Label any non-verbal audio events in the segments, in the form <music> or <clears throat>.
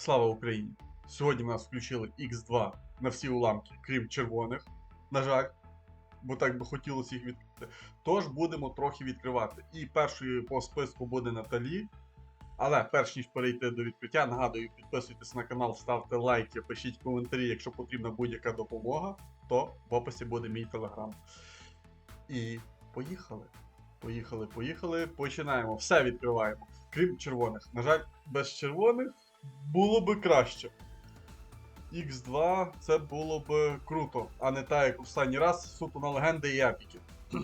Слава Україні! Сьогодні в нас включили X2 на всі уламки, крім червоних. На жаль, бо так би хотілося їх відкрити. Тож будемо трохи відкривати. І першою по списку буде Наталі. Але перш ніж перейти до відкриття, нагадую, підписуйтесь на канал, ставте лайки, пишіть коментарі, якщо потрібна будь-яка допомога, то в описі буде мій телеграм. І поїхали. Поїхали, поїхали. Починаємо. Все відкриваємо. Крім червоних. На жаль, без червоних було би краще. X2 це було б круто, а не так, як останній раз суто на легенди і епіки. <clears throat>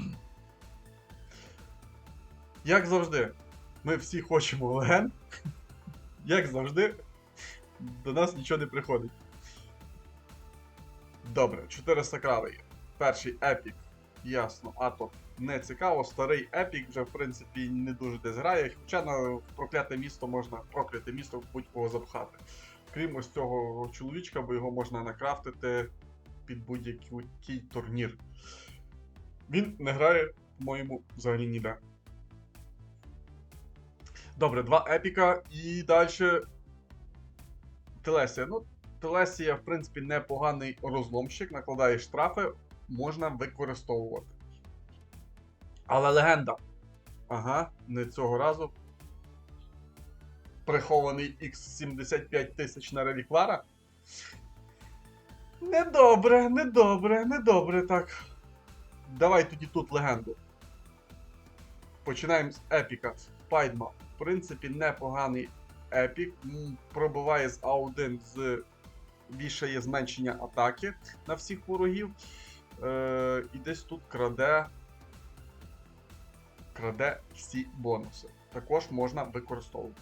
Як завжди, ми всі хочемо легенд. <clears throat> Як завжди, до нас нічого не приходить. Добре, 400 крави. Перший епік. Ясно, а то не цікаво. Старий епік вже в принципі не дуже десь грає. Хоча на прокляте місто можна прокляте місто будь-кого запхати. Крім ось цього чоловічка, бо його можна накрафтити під будь-який турнір. Він не грає, по-моєму, взагалі ніде. Добре, два епіка і далі. Телесія. Ну, Телесія, в принципі, непоганий розломщик, накладає штрафи, можна використовувати. Але легенда. Ага, не цього разу. Прихований X75 тисяч на реліквара. Недобре, недобре, недобре так. Давай тоді тут легенду. Починаємо з епіка. Пайдма. В принципі, непоганий епік. Пробиває з А1 з вішає зменшення атаки на всіх ворогів. Е, і десь тут краде. Краде всі бонуси. Також можна використовувати.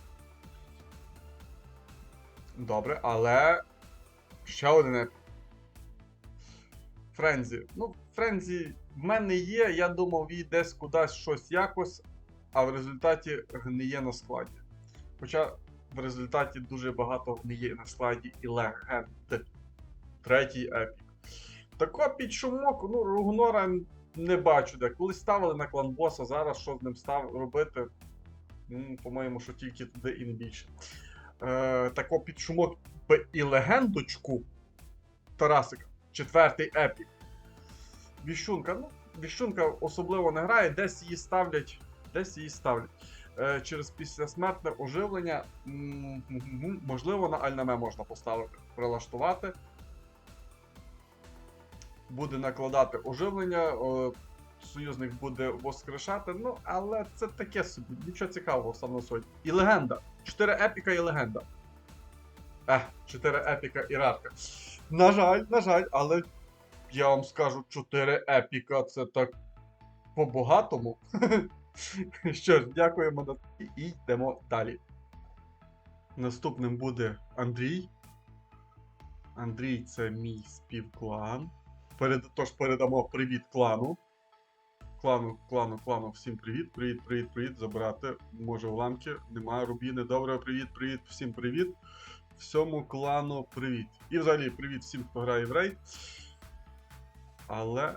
Добре, але ще один. Френзі. Ну, Френзі в мене є, я думав, він десь кудись щось якось, а в результаті гниє на складі. Хоча в результаті дуже багато гниє на складі і легенд. Третій епік. Тако під шумок, ну, Ругнора не бачу де. Колись ставили на клан боса, зараз що з ним став робити? По-моєму, що тільки туди і не більше. Е, тако під шумок і легендочку Тарасика. Четвертий епік. Віщунка, ну, Віщунка особливо не грає, десь її ставлять. Десь її ставлять. Е, через післясмертне оживлення. Можливо, на Альнаме можна поставити, прилаштувати. Буде накладати оживлення, е, союзник буде воскрешати. Ну, але це таке собі, нічого цікавого саме сьогодні. І легенда. 4 епіка і легенда. Ех, 4 епіка і рарка. На жаль, на жаль, але я вам скажу, 4 епіка це так по-багатому. <laughs> Що ж, дякуємо на і йдемо далі. Наступним буде Андрій. Андрій це мій співклан. Перед... Тож передамо привіт клану. Клану, клану, клану, всім привіт, привіт, привіт, привіт. Забирати. Може уламки. Немає рубіни. Добре, привіт, привіт, всім привіт. Всьому клану привіт. І взагалі привіт всім, хто грає в рейд. Але.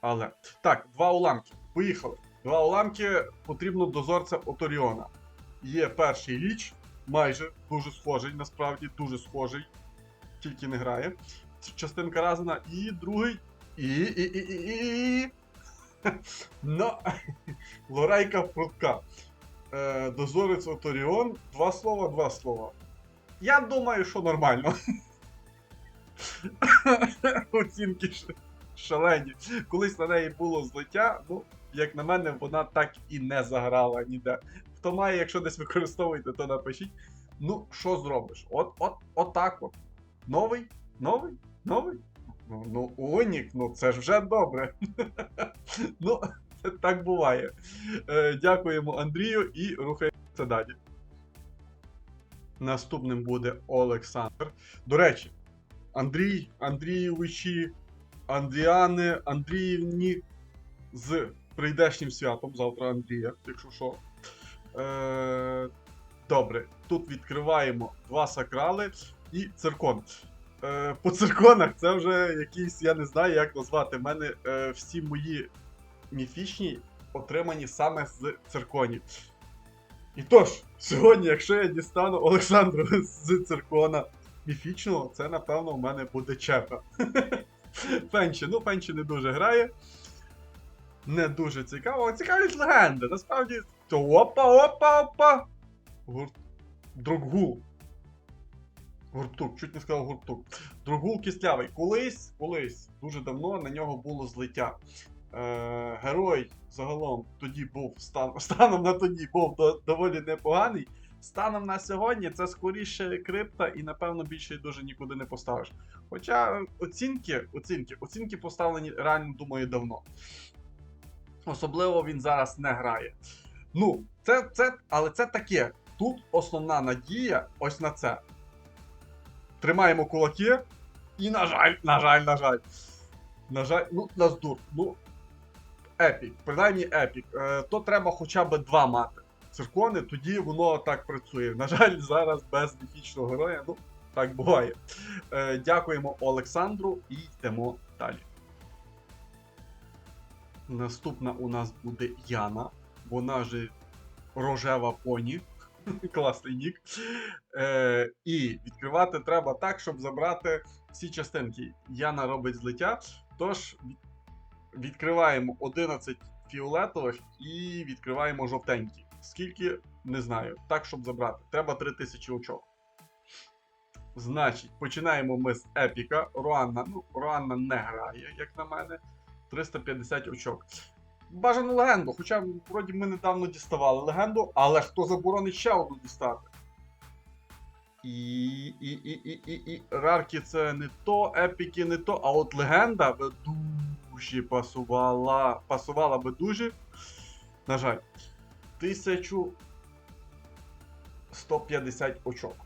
Але. Так, два уламки. Поїхали. Два уламки потрібно дозорця Оторіона. Є перший ліч, майже дуже схожий, насправді дуже схожий, тільки не грає. Частинка Разена, і другий. І. і, і, і, і. <laughs> Ну, <laughs> Лорайка Прутка. Е, дозорець Оторіон. Два слова, два слова. Я думаю, що нормально. <laughs> Оцінки шалені. Колись на неї було злиття, ну, як на мене, вона так і не заграла ніде. Хто має, якщо десь використовуєте, то напишіть. Ну, що зробиш? От, от, от так от. Новий? Новий? Новий? Ну, Унік, ну це ж вже добре. <laughs> ну, так буває. Е, дякуємо Андрію і рухаємося далі. Наступним буде Олександр. До речі, Андрій, Андрійовичі, Андріани, Андріївні з прийдешнім святом. Завтра Андрія, якщо що. Е, добре, тут відкриваємо два сакрали і циркон. Е, по цирконах це вже якийсь, я не знаю, як назвати. У мене е, всі мої міфічні отримані саме з цирконів. І тож, сьогодні, якщо я дістану Олександру з циркона міфічного, це напевно у мене буде чепа. <laughs> Фенчі, ну Фенчі не дуже грає. Не дуже цікаво. Цікавлять легенди. Насправді. То опа, опа, опа. Гур... Другул. Гуртук, чуть не сказав гуртук. Другул кислявий. Колись, колись, дуже давно на нього було злиття. Е, герой загалом тоді був стан, <laughs> станом на тоді був до, доволі непоганий. Станом на сьогодні це скоріше крипта, і напевно більше дуже нікуди не поставиш. Хоча оцінки, оцінки, оцінки поставлені реально думаю давно. Особливо він зараз не грає. Ну, це, це, але це таке. Тут основна надія ось на це. Тримаємо кулаки. І, на жаль, на жаль, на жаль. На жаль, ну, наздур. Ну, епік, принаймні епік. Е, то треба хоча б два мати. Циркони, тоді воно так працює. На жаль, зараз без міфічного героя, ну, так буває. Е, дякуємо Олександру і йдемо далі. Наступна у нас буде Яна. Вона же рожева поні. <laughs> Класний нік. Е, і відкривати треба так, щоб забрати всі частинки. Яна робить злиття. Тож відкриваємо 11 фіолетових і відкриваємо жовтенькі. Скільки, не знаю. Так, щоб забрати. Треба 3000 очок. Значить, починаємо ми з епіка. Руанна. Ну, Руанна не грає, як на мене. 350 очок. Бажану легенду, хоча вроді ми недавно діставали легенду, але хто заборонить ще одну дістати? І, і, і, і, і, і рарки це не то, епіки не то, а от легенда би дуже пасувала. Пасувала би дуже. На жаль, 1150 очок.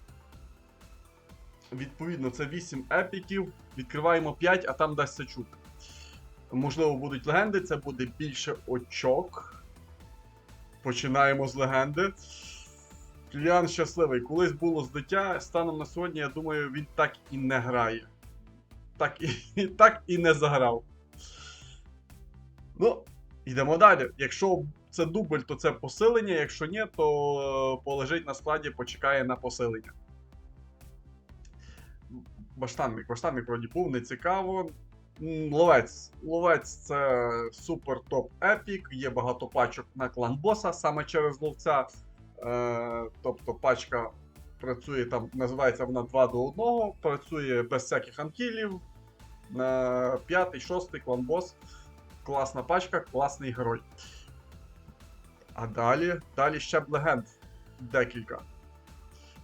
Відповідно, це 8 епіків. Відкриваємо 5, а там дасться чути. Можливо, будуть легенди, це буде більше очок. Починаємо з легенди. Кіліан щасливий. Колись було здиття. Станом на сьогодні, я думаю, він так і не грає. Так і, <laughs> так і не заграв. Ну, йдемо далі. Якщо це дубль, то це посилення. Якщо ні, то е, полежить на складі, почекає на посилення. Баштанник. Баштанник вроді був, не цікаво. Ловець. Ловець це супер топ епік. Є багато пачок на клан боса саме через ловця. Е, тобто пачка працює там, називається вона 2 до 1, працює без всяких анкілів. На 5, 6 клан бос. Класна пачка, класний герой. А далі, далі ще б легенд декілька.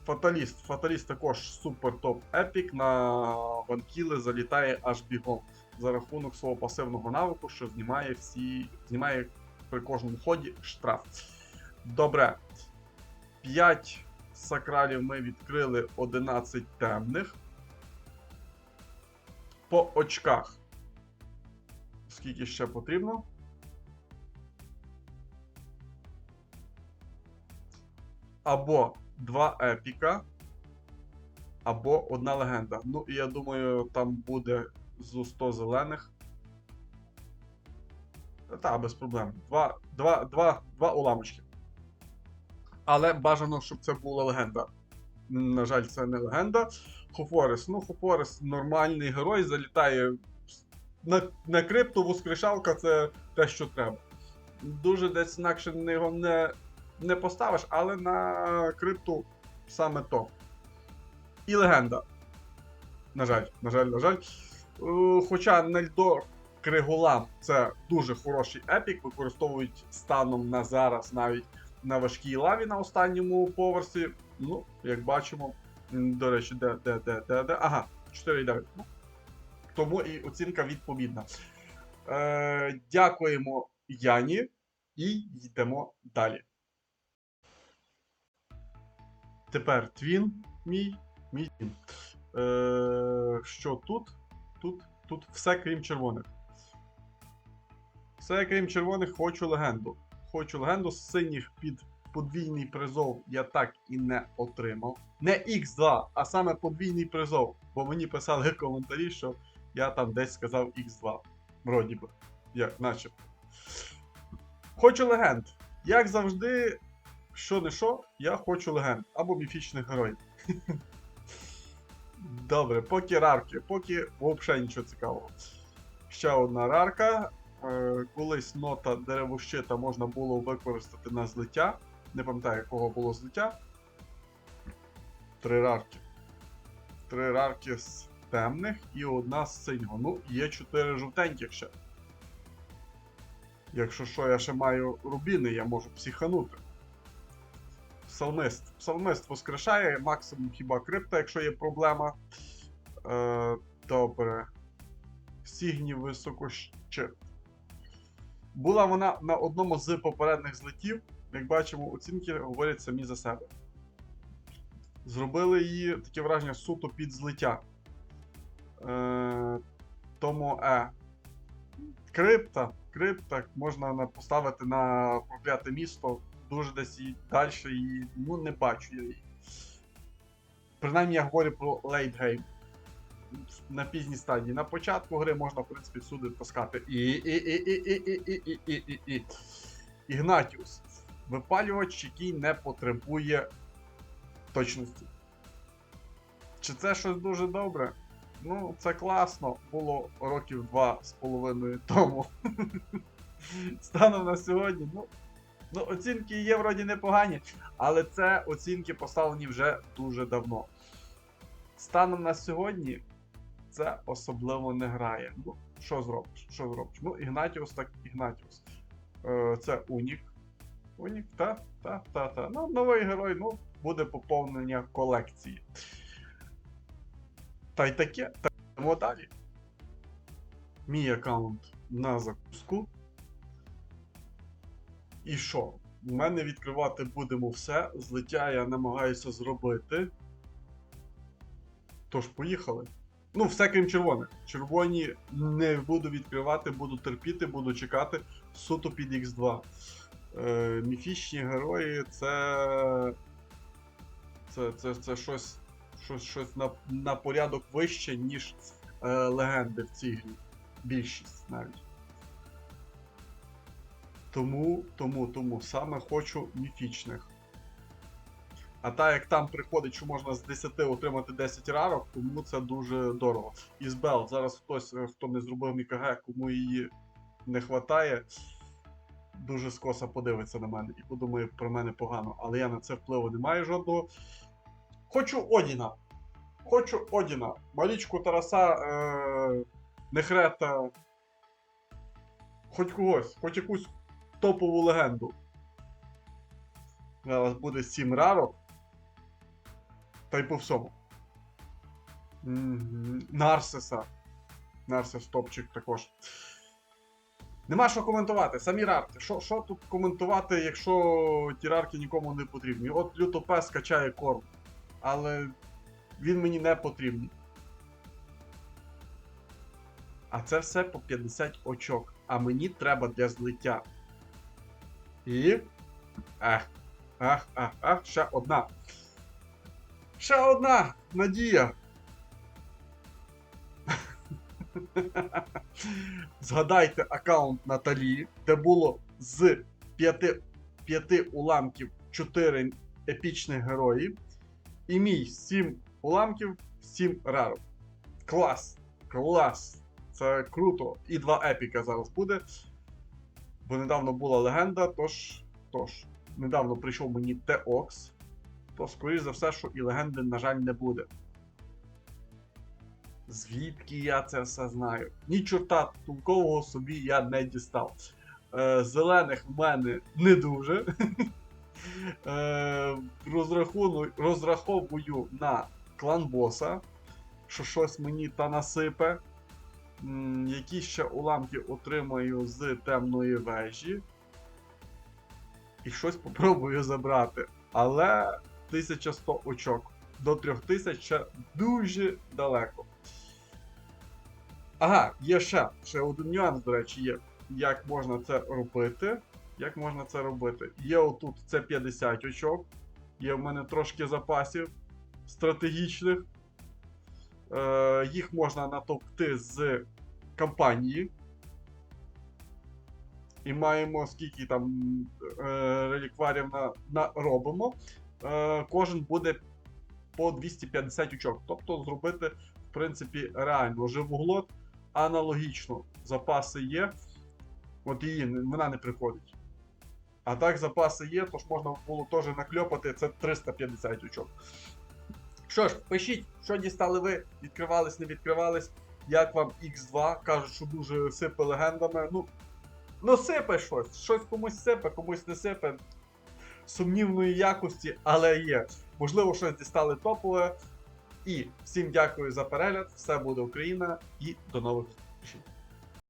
Фаталіст. Фаталіст також супер топ епік. На ванкіли залітає аж бігом за рахунок свого пасивного навику, що знімає всі. знімає при кожному ході штраф. Добре. 5 сакралів ми відкрили 11 темних. По очках. Скільки ще потрібно? Або 2 епіка, або одна легенда. Ну, і я думаю, там буде зо 100 зелених. Та без проблем. Два, два, два, два уламочки. Але бажано, щоб це була легенда. На жаль, це не легенда. Хофорес. Ну, Хофорес нормальний герой, залітає на, на крипту, воскрешалка це те, що треба. Дуже десь інакше його не, не поставиш, але на крипту саме то. І легенда. На жаль, на жаль, на жаль. Е, Хоча Нельдор Криголам це дуже хороший епік, використовують станом на зараз навіть на важкій лаві на останньому поверсі. Ну, як бачимо, до речі, де, де, де, де, де. Ага, 4,9. Ну, тому і оцінка відповідна. Е, дякуємо Яні і йдемо далі. Тепер твін мій. Мій твін. Е, що тут? Тут, тут все крім червоних. Все крім червоних, хочу легенду. Хочу легенду з синіх під подвійний призов я так і не отримав. Не X2, а саме подвійний призов. Бо мені писали коментарі, що я там десь сказав X2. Вроді би. Як, начебто. Хочу легенд. Як завжди, що не що, я хочу легенд або міфічних героїв. <laughs> Добре, поки рарки, поки взагалі нічого цікавого. Ще одна рарка. Е, колись нота деревощита можна було використати на злиття. Не пам'ятаю, якого було злиття. Три рарки. Три рарки з темних і одна з синього. Ну, є чотири жовтеньких ще. Якщо що, я ще маю рубіни, я можу психанути. Псалмист. Псалмист воскрешає, максимум хіба крипта, якщо є проблема. Е, добре. Сігні високощит. Була вона на одному з попередніх злетів. Як бачимо, оцінки говорять самі за себе. Зробили її таке враження суто під злиття. Е, тому е. Крипта. Крипта можна поставити на прокляте місто. Дуже десь і далі і ну не бачу її. Принаймні я говорю про лейтгейм. На пізній стадії. На початку гри можна, в принципі, всюди таскати. І. і, і, і, і, і, і, і, і, і, і. Ігнатіус. Випалювач, який не потребує точності. Чи це щось дуже добре? Ну, це класно. Було років два з половиною тому. <laughs> Станом на сьогодні, ну. Ну, оцінки є вроді непогані, але це оцінки поставлені вже дуже давно. Станом на сьогодні це особливо не грає. Ну, що зробиш? Що зробиш? Ну, Ігнатіус так Ігнатіус. Е, це Унік. Унік, та, та, та, та. Ну, новий герой, ну, буде поповнення колекції. Та й таке. Та йдемо далі. Мій аккаунт на закуску. І що? У мене відкривати будемо все. Злиття я намагаюся зробити. Тож, поїхали. Ну, все крім червоних. Червоні не буду відкривати, буду терпіти, буду чекати суто під X2. Е, міфічні герої це. Це, це, це щось, щось, щось на, на порядок вище, ніж е, легенди в цій грі. Більшість навіть. Тому, тому, тому саме хочу міфічних. А так як там приходить, що можна з 10 отримати 10 рарок, тому це дуже дорого. Ізбел, зараз хтось, е, хто не зробив МКГ, кому її не вистачає, дуже скоса подивиться на мене і подумає про мене погано. Але я на це впливу не маю жодного. Хочу Одіна. Хочу Одіна. Малічку Тараса е- Нехрета. Хоч когось, хоч якусь топову легенду. Зараз буде 7 рарок. Та й по всьому. Мгм. Нарсиса. Нарсис топчик також. Нема що коментувати. Самі рарки. Що, тут коментувати, якщо ті рарки нікому не потрібні? От лютопес качає корм. Але він мені не потрібний. А це все по 50 очок. А мені треба для злиття. І. Ах. Ах, ах, ще одна. Ще одна надія. <laughs> Згадайте аккаунт Наталі, де було з 5, 5 уламків 4 епічних героїв. І мій 7 уламків, 7 рарок. Клас! Клас! Це круто. І два епіка зараз буде. Бо недавно була легенда, тож. тож. Недавно прийшов мені Теокс. То, скоріш за все, що і легенди, на жаль, не буде. Звідки я це все знаю? Ні чорта толкового собі я не дістав. Е, зелених в мене не дуже. <laughs> Е, розраховую на клан боса, що щось мені та насипе. Які ще уламки отримаю з темної вежі. І щось попробую забрати. Але 1100 очок. До 3000 ще дуже далеко. Ага, є ще. Ще один нюанс, до речі, є. Як можна це робити? Як можна це робити? Є отут це 50 очок. Є в мене трошки запасів стратегічних. Е, їх можна натовкти з кампанії. і маємо скільки там е, релікварів на, на робимо, е, кожен буде по 250 очок. Тобто зробити, в принципі, реально живоглот аналогічно. Запаси є. От її вона не приходить. А так запаси є, тож можна було теж накльопати, це 350 очок. Що ж, пишіть, що дістали ви, відкривались, не відкривались. Як вам X2? Кажуть, що дуже сипе легендами. Ну, ну сипе щось. Щось комусь сипе, комусь не сипе. Сумнівної якості, але є. Можливо, щось дістали топове. І всім дякую за перегляд. Все буде Україна і до нових